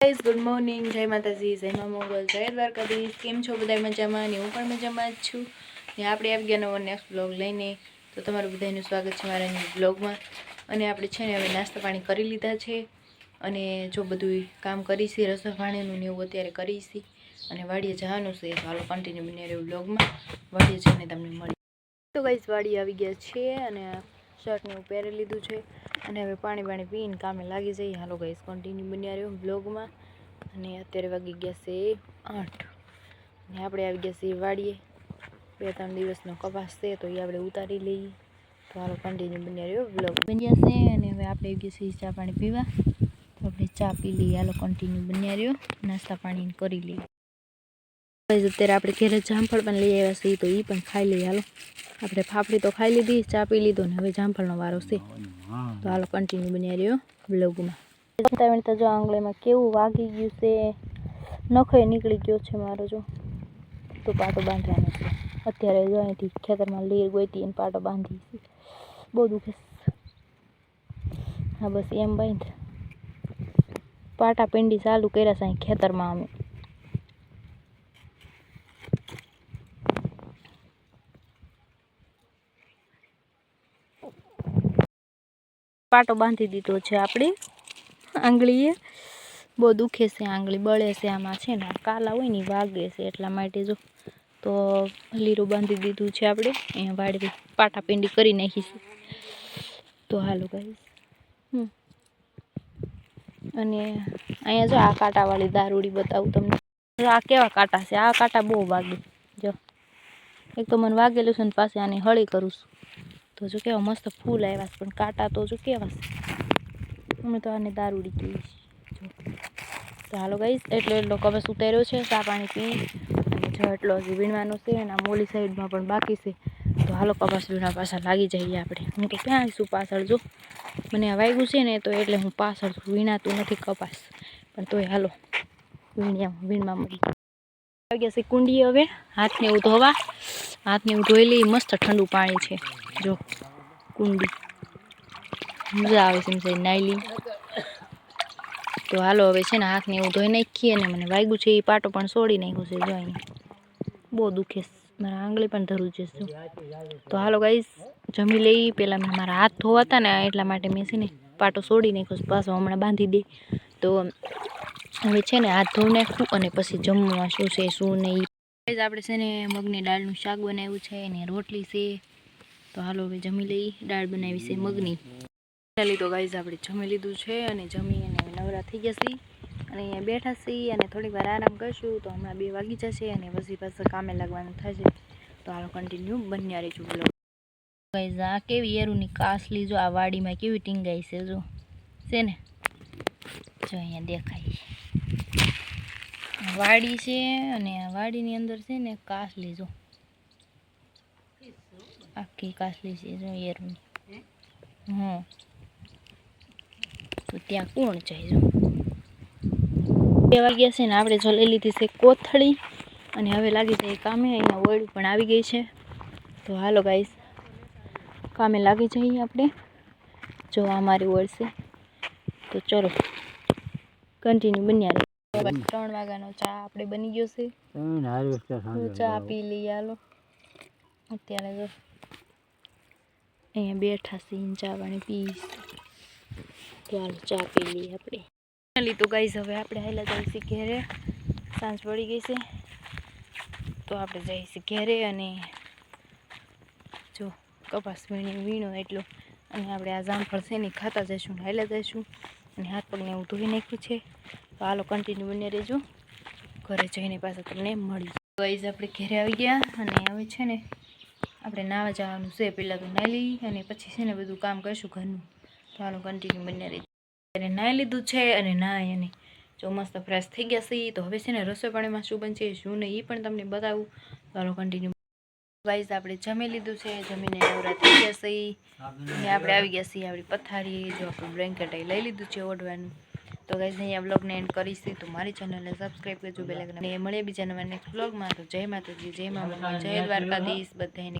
Guys good morning જય માતાજી, જય મા મોગલ, જય દ્વારકાધીશ. કેમ છો બધા મજામાં? ને હું પણ મજામાં જ છું. ને આપણે આવી ગયા નવો નેક્સ્ટ બ્લોગ લઈને. તો તમારું બધાનું સ્વાગત છે મારા બ્લોગમાં અને આપણે છે ને હવે નાસ્તા પાણી કરી લીધા છે. અને જો બધું કામ કરીશી, રસોઈ પાણીનું ને એવું અત્યારે કરીશી. અને વાડીએ જવાનું છે. ચાલો કન્ટિન્યુ બની રહ્યું બ્લોગમાં વાડીએ જઈને તમને મળી તો ગાઈઝ વાડી આવી ગયા છે અને શર્ટ હું પહેરી લીધું છે. અને હવે પાણી પાણી પીને કામે લાગી જઈએ. હાલો ગઈશ કન્ટિન્યુ બન્યા રહ્યો બ્લોગમાં અને અત્યારે વાગી ગયા છે આઠ. અને આપણે આવી ગયા છીએ વાડીએ. બે ત્રણ દિવસનો કપાસ છે, તો એ આપણે ઉતારી લઈએ. તો હાલો કન્ટિન્યુ બન્યા રહ્યો બ્લોગ બન્યા છે અને હવે આપણે આવી ગયા છીએ ચા પાણી પીવા. તો આપણે ચા પી લઈએ. હાલો કન્ટિન્યુ બન્યા રહ્યો. નાસ્તા પાણી કરી લઈએ. અત્યારે આપણે ઘેરે જામફળ પણ લઈ આવ્યા છીએ, તો એ પણ ખાઈ લઈએ. હાલો. આપણે ફાફડી તો ખાઈ લીધી, ચા પી લીધો ને હવે જામફળનો વારો છે. તો હાલો કન્ટિન્યુ બની રહ્યો બ્લોગમાં વણતા જો આંગળીમાં કેવું વાગી ગયું છે. નખો નીકળી ગયો છે મારો જો. તો પાટો બાંધવાનો છે અત્યારે જો અહીંથી ખેતરમાં લીર ગોઈતી અને પાટો બાંધી છે. બહુ દુખે હા, બસ એમ બાંધ પાટા પિંડી ચાલુ કર્યા છે અહીં ખેતરમાં અમે. પાટો બાંધી દીધો છે આપણે આંગળીએ. બહુ દુખે છે આંગળી, બળે છે આમાં છે ને કાલા હોય ને વાગે છે એટલા માટે જો. તો લીરું બાંધી દીધું છે આપણે, અહીંયા વાડવી પાટા પિંડી કરી નાખીશું તો હાલો હમ. અને અહીંયા જો આ કાંટાવાળી દારૂડી બતાવું તમને. આ કેવા કાંટા છે? આ કાંટા બહુ વાગે. જો. એક તો મને વાગેલું છે ને પાસે આને હળી કરું છું. તો જો કેવા મસ્ત ફૂલ આવ્યા છે, પણ કાંટા તો જો કેવા અમે તો આને દારૂડી કહીએ છીએ. તો હાલો ગઈશ એટલો એટલો કવસ ઉતાર્યો છે, ચા પાણી પી. અને જો એટલો હજી વીણવાનો છે, અને મોલી સાઈડમાં પણ બાકી છે. તો હાલો કપાસ વીણવા પાછા લાગી જઈએ આપણે. હું તો ક્યાં આવીશું પાછળ, જો. મને આ વાગ્યું છે ને, તો એટલે હું પાછળ છું. વીણાતું નથી કપાસ. પણ તોય હાલો, વીણ્યા, વીણવા મળી. વાગ્યા છે કુંડી હવે. હાથને એવું ધોવા. હાથને એવું ધોઈ લઈ મસ્ત ઠંડુ પાણી છે. જો, કુંડી. મજા આવે છે એમ નાઈ તો હાલો, હવે છે ને હાથને એવું ધોઈ નાખીએ અને મને વાગ્યું છે એ પાટો પણ છોડી નાખ્યો છે, જો અહીંયા. બહુ દુખે મારા આંગળી પણ ધરું છે શું તો હાલો ગાઈસ જમી લઈ પહેલાં મેં મારા હાથ ધોવાતા ને, એટલા માટે મેં છે ને પાટો છોડી નાખ્યો છે. પાછો હમણાં બાંધી દે. તો, હવે છે ને હાથ ધોઈ નાખું અને પછી જમવા શું છે, શું નહીં. આપણે છે ને મગની દાળનું શાક બનાવ્યું છે અને રોટલી છે. તો હાલો હવે જમી લઈ દાળ બનાવી છે મગની. તો ગાઈઝ આપણે જમી લીધું છે અને જમી અને નવરા થઈ ગયા છીએ. અને અહીંયા બેઠા છીએ અને થોડીક વાર આરામ કરશું તો હમણાં બે વાગી જશે અને પછી પાસે કામે લાગવાનું થશે. તો હાલો કન્ટિન્યુ બન્યા રહીશું બોલો ગાઈઝ આ કેવી એરુની કાસલી જો, આ વાડીમાં કેવી ટીંગાઈ છે જો. છે ને? જો અહીંયા દેખાય વાડી છે અને આ વાડીની અંદર છે ને કાસલી જો. આખી કાસલી છે જો એરુની હં તો ત્યાં કોણ જાય જો બે વાગ્યા છે ને આપણે જો લઈ લીધી છે કોથળી અને હવે લાગી જાય કામે અહીંયા ઓયડું પણ આવી ગઈ છે તો હાલો ગાઈસ કામે લાગી જઈએ આપણે જો અમારી મારી ઓળ છે તો ચલો કન્ટિન્યુ બન્યા ત્રણ વાગ્યાનો ચા આપણે બની ગયો છે તો ચા પી લઈએ હાલો અત્યારે જો અહીંયા બેઠા છીએ ચા પાણી પી. તો ચા પી લઈએ આપણે. લીધું તો ગાઈઝ હવે આપણે હાઈલા જઈશું ઘેરે. સાંજ પડી ગઈ છે. તો આપણે જઈશું ઘેરે અને જો કપાસ વીણી વીણો એટલો. અને આપણે આ જામફળ છે ને ખાતા જઈશું ને હાઈલા જઈશું. અને હાથ પગને એવું ધોઈ નાખ્યું છે. તો હાલો કન્ટિન્યુ બને રહેજો. ઘરે જઈને પાછા તમને મળી ગાઈઝ આપણે ઘેરે આવી ગયા અને હવે છે ને આપણે નાવા જવાનું છે પહેલાં તો નાહી લઈ અને પછી છે ને બધું કામ કરીશું ઘરનું. તો કન્ટિન્યુ બને રહી. અને નાહી લીધું છે અને નાહી અને જો મસ્ત ફ્રેશ થઈ ગયા છે તો હવે છે ને રસોઈ પાણીમાં શું બનશે, શું નહીં એ પણ તમને બતાવું. તો હાલો કન્ટિન્યુ વાઇઝ આપણે જમી લીધું છે, જમીને નવરા થઈ ગયા છે અને આપણે આવી ગયા છીએ આપણી પથારી જો આપણું બ્લેન્કેટ લઈ લીધું છે ઓઢવાનું. તો ગાઈઝ અહીંયા બ્લોગને એન્ડ કરીશી તો મારી ચેનલને સબસ્ક્રાઈબ કરજો બેલ અને મળીએ બીજા નવા નેક્સ્ટ બ્લોગમાં તો જય માતાજી, જય મા જય દ્વારકાધીશ બધાને